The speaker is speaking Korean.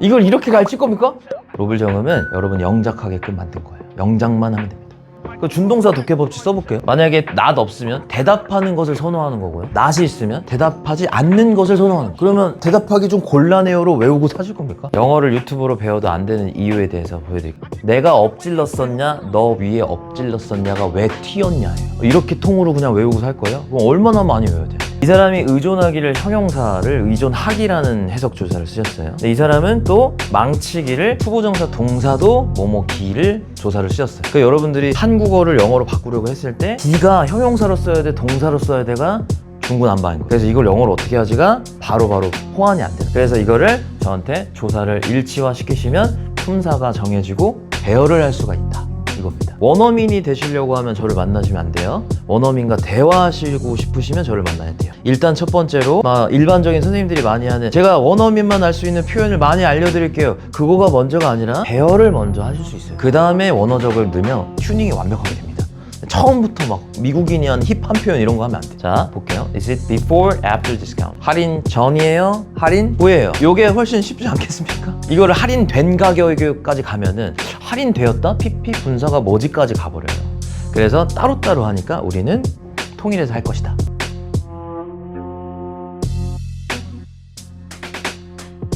이걸 이렇게 가르칠 겁니까? 로블 정음은 여러분 영작하게끔 만든 거예요. 영작만 하면 됩니다. 그 준동사 독해 법칙 써볼게요. 만약에 낫 없으면 대답하는 것을 선호하는 거고요. 낫이 있으면 대답하지 않는 것을 선호하는. 거예요. 그러면 대답하기 좀 곤란해요로 외우고 사실 겁니까? 영어를 유튜브로 배워도 안 되는 이유에 대해서 보여드릴게요. 내가 엎질렀었냐, 너 위에 엎질렀었냐가 왜 튀었냐예요. 이렇게 통으로 그냥 외우고 살 거예요? 그럼 얼마나 많이 외워야 돼요? 이 사람이 의존하기를 형용사를 의존하기라는 해석 조사를 쓰셨어요. 이 사람은 또 망치기를 후보정사 동사도 뭐뭐 기를 조사를 쓰셨어요. 그러니까 여러분들이 한국어를 영어로 바꾸려고 했을 때 기가 형용사로 써야 돼, 동사로 써야 돼가 중구난방인 거예요. 그래서 이걸 영어로 어떻게 하지가 바로바로 호환이 안 돼요. 그래서 이거를 저한테 조사를 일치화 시키시면 품사가 정해지고 배열을 할 수가 있다. 이겁니다. 원어민이 되시려고 하면 저를 만나시면 안 돼요. 원어민과 대화하시고 싶으시면 저를 만나야 돼요. 일단 첫 번째로 막 일반적인 선생님들이 많이 하는 제가 원어민만 알 수 있는 표현을 많이 알려드릴게요. 그거가 먼저가 아니라 배열을 먼저 하실 수 있어요. 그 다음에 원어적을 넣으면 튜닝이 완벽하게 됩니다. 처음부터 막 미국인이 한 힙한 표현 이런 거 하면 안 돼. 자, 볼게요. Is it before, after discount? 할인 전이에요? 할인 후에요? 요게 훨씬 쉽지 않겠습니까? 이거를 할인된 가격까지 가면은 할인되었다? PP 분사가 뭐지까지 가버려요. 그래서 따로따로 하니까 우리는 통일해서 할 것이다.